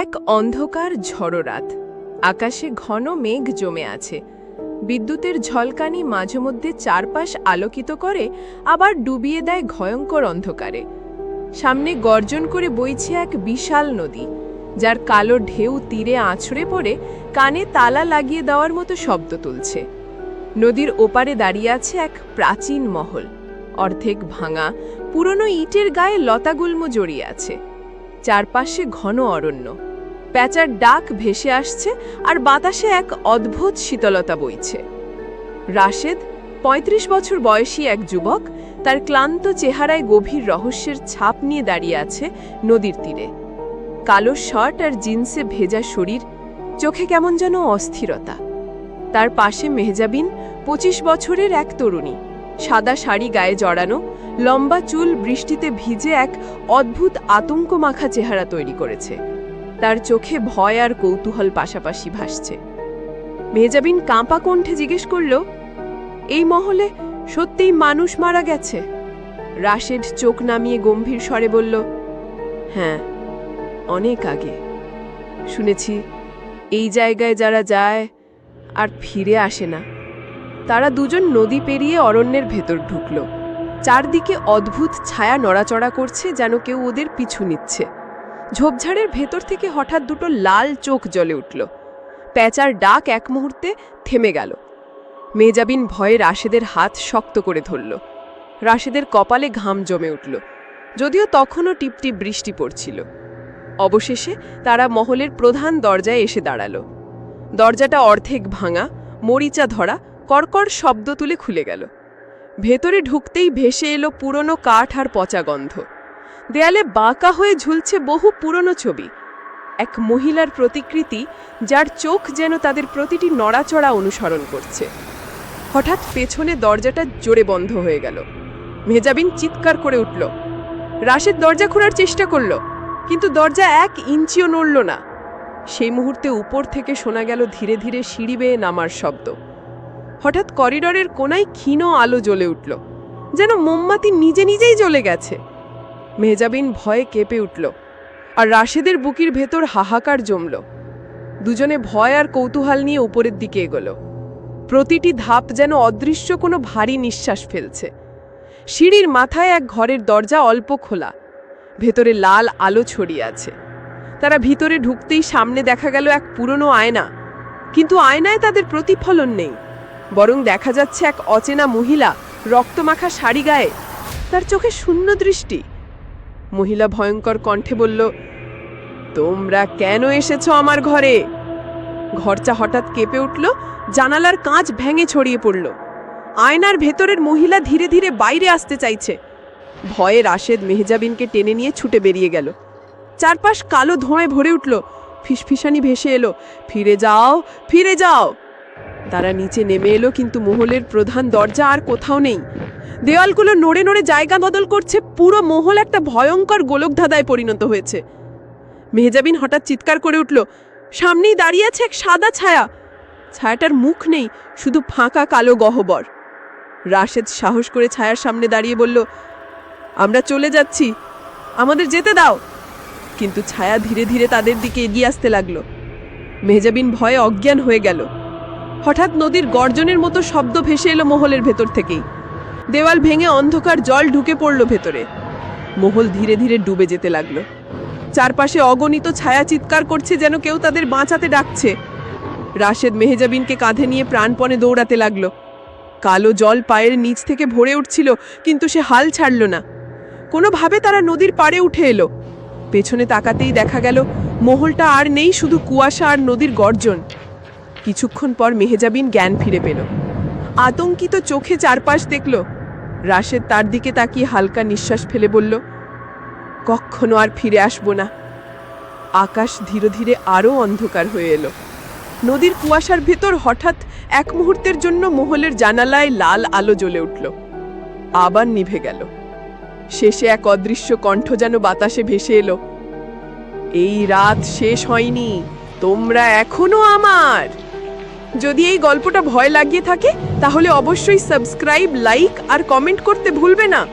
এক অন্ধকার ঝড়ো রাত আকাশে ঘন মেঘ জমে আছে। বিদ্যুতের ঝলকানি মাঝে মধ্যে চারপাশ আলোকিত করে, আবার ডুবিয়ে দেয় ভয়ঙ্কর অন্ধকারে। সামনে গর্জন করে বইছে এক বিশাল নদী, যার কালো ঢেউ তীরে আছড়ে পড়ে, কানে তালা লাগিয়ে দেওয়ার মতো শব্দ তুলছে। নদীর ওপারে দাঁড়িয়ে আছে এক প্রাচীন মহল। অর্ধেক ভাঙা, পুরনো ইটের গায়ে লতাগুল্ম জড়িয়ে আছে। চারপাশে ঘন অরণ্য। প্যাঁচার ডাক ভেসে আসছে আর বাতাসে এক অদ্ভুত শীতলতা বইছে। রাশেদ ৩৫ বছর বয়সী এক যুবক, তার ক্লান্ত চেহারায় গভীর রহস্যের ছাপ নিয়ে দাঁড়িয়ে আছে নদীর তীরে। কালো শার্ট আর জিন্সে ভেজা শরীর, চোখে কেমন যেন অস্থিরতা। তার পাশে মেহজাবিন ২৫ বছরের এক তরুণী, সাদা শাড়ি গায়ে জড়ানো লম্বা চুল বৃষ্টিতে ভিজে এক অদ্ভুত আতঙ্ক মাখা চেহারা তৈরি করেছে। তার চোখে ভয় আর কৌতূহল পাশাপাশি ভাসছে। মেহজাবিন কাঁপা কণ্ঠে জিজ্ঞেস করল, এই মহলে সত্যিই মানুষ মারা গেছে? রাশেদ চোখ নামিয়ে গম্ভীর স্বরে বলল হ্যাঁ অনেক আগে। শুনেছি, এই জায়গায় যারা যায় আর ফিরে আসে না, তারা দুজন নদী পেরিয়ে অরণ্যের ভেতর ঢুকল। চারদিকে অদ্ভুত ছায়া নড়াচড়া করছে যেন কেউ ওদের পিছু নিচ্ছে। ঝোপঝাড়ের ভেতর থেকে হঠাৎ দুটো লাল চোখ জ্বলে উঠল। প্যাঁচার ডাক এক মুহূর্তে থেমে গেল। মেজাবিন ভয়ে রাশেদের হাত শক্ত করে ধরল। রাশেদের কপালে ঘাম জমে উঠল। যদিও তখনও টিপটিপ বৃষ্টি পড়ছিল। অবশেষে তারা মহলের প্রধান দরজায় এসে দাঁড়াল। দরজাটা অর্ধেক ভাঙা, মরিচা ধরা, কড়কড় শব্দ তুলে খুলে গেল। ভেতরে ঢুকতেই ভেসে এলো পুরনো কাঠ আর পচা গন্ধ। দেয়ালে বাঁকা হয়ে ঝুলছে বহু পুরনো ছবি। এক মহিলার প্রতিকৃতি, যার চোখ যেন তাদের প্রতিটি নড়াচড়া অনুসরণ করছে। হঠাৎ পেছনে দরজাটা জোরে বন্ধ হয়ে গেল। মেজাবিন চিৎকার করে উঠল। রাশেদ দরজা খোলার চেষ্টা করল, কিন্তু দরজা এক ইঞ্চিও নড়ল না। সেই মুহূর্তে উপর থেকে শোনা গেল ধীরে ধীরে সিঁড়ি বেয়ে নামার শব্দ। হঠাৎ করিডরের কোনায় ক্ষীণ আলো জ্বলে উঠল, যেন মোমবাতি নিজে নিজেই জ্বলে গেছে। মেহজাবিন ভয়ে কেঁপে উঠল আর রাশেদের বুকির ভেতর হাহাকার জমল। দুজনে ভয় আর কৌতূহল নিয়ে উপরের দিকে এগোল। প্রতিটি ধাপ যেন অদৃশ্য কোনো ভারী নিঃশ্বাস ফেলছে। সিঁড়ির মাথায় এক ঘরের দরজা অল্প খোলা, ভেতরে লাল আলো ছড়িয়ে আছে। তারা ভিতরে ঢুকতেই সামনে দেখা গেল এক পুরনো আয়না, কিন্তু আয়নায় তাদের প্রতিফলন নেই। বরং দেখা যাচ্ছে এক অচেনা মহিলা রক্তমাখা শাড়ি গায়ে। তার চোখে শূন্য দৃষ্টি। মহিলা ভয়ঙ্কর কণ্ঠে বলল, তোমরা কেন এসেছ আমার ঘরে? ঘরটা হঠাৎ কেঁপে উঠল, জানালার কাঁচ ভেঙে ছড়িয়ে পড়ল। আয়নার ভেতরের মহিলা ধীরে ধীরে বাইরে আসতে চাইছে। ভয়ে রাশেদ মেহজাবিনকে টেনে নিয়ে ছুটে বেরিয়ে গেল। চারপাশ কালো ধোঁয়ায় ভরে উঠল। ফিসফিসানি ভেসে এলো, ফিরে যাও ফিরে যাও। তারা নিচে নেমে এলো, কিন্তু মহলের প্রধান দরজা আর কোথাও নেই। দেওয়ালগুলো নড়ে নড়ে জায়গা বদল করছে, পুরো মহল একটা ভয়ঙ্কর গোলকধাঁধায় পরিণত হয়েছে। মেহজাবিন হঠাৎ চিৎকার করে উঠল, সামনেই দাঁড়িয়ে আছে এক সাদা ছায়া। ছায়াটার মুখ নেই, শুধু ফাঁকা কালো গহ্বর। রাশেদ সাহস করে ছায়ার সামনে দাঁড়িয়ে বলল, আমরা চলে যাচ্ছি, আমাদের যেতে দাও। কিন্তু ছায়া ধীরে ধীরে তাদের দিকে এগিয়ে আসতে লাগল। মেহজাবিন ভয়ে অজ্ঞান হয়ে গেল। হঠাৎ নদীর গর্জনের মতো শব্দ ভেসে এলো মহলের ভেতর থেকেই। দেওয়াল ভেঙে অন্ধকার জল ঢুকে পড়ল ভেতরে। মহল ধীরে ধীরে ডুবে যেতে লাগল। চারপাশে অগণিত ছায়া চিৎকার করছে যেন কেউ তাদের বাঁচাতে ডাকছে। রাশেদ মেহেজাবিনকে কাঁধে নিয়ে প্রাণপণে দৌড়াতে লাগল। কালো জল পায়ের নিচ থেকে ভরে উঠছিল, কিন্তু সে হাল ছাড়ল না। কোনোভাবে তারা নদীর পাড়ে উঠে এলো। পেছনে তাকাতেই দেখা গেল, মহলটা আর নেই শুধু কুয়াশা আর নদীর গর্জন। কিছুক্ষণ পর মেহেজাবিন জ্ঞান ফিরে পেল। আতঙ্কিত চোখে চারপাশ দেখল। রাশেদ তার দিকে তাকিয়ে হালকা নিঃশ্বাস ফেলে বলল, কখনো আর ফিরে আসব না। আকাশ ধীরে ধীরে আরও অন্ধকার হয়ে এলো। নদীর কুয়াশার ভেতর হঠাৎ এক মুহূর্তের জন্য মহলের জানালায় লাল আলো জ্বলে উঠল। আবার নিভে গেল। শেষে এক অদৃশ্য কণ্ঠ যেন বাতাসে ভেসে এলো, এই রাত শেষ হয়নি, তোমরা এখনও আমার। যদি এই গল্পটা ভয় লাগিয়ে থাকে, তাহলে অবশ্যই সাবস্ক্রাইব লাইক আর কমেন্ট করতে ভুলবে না।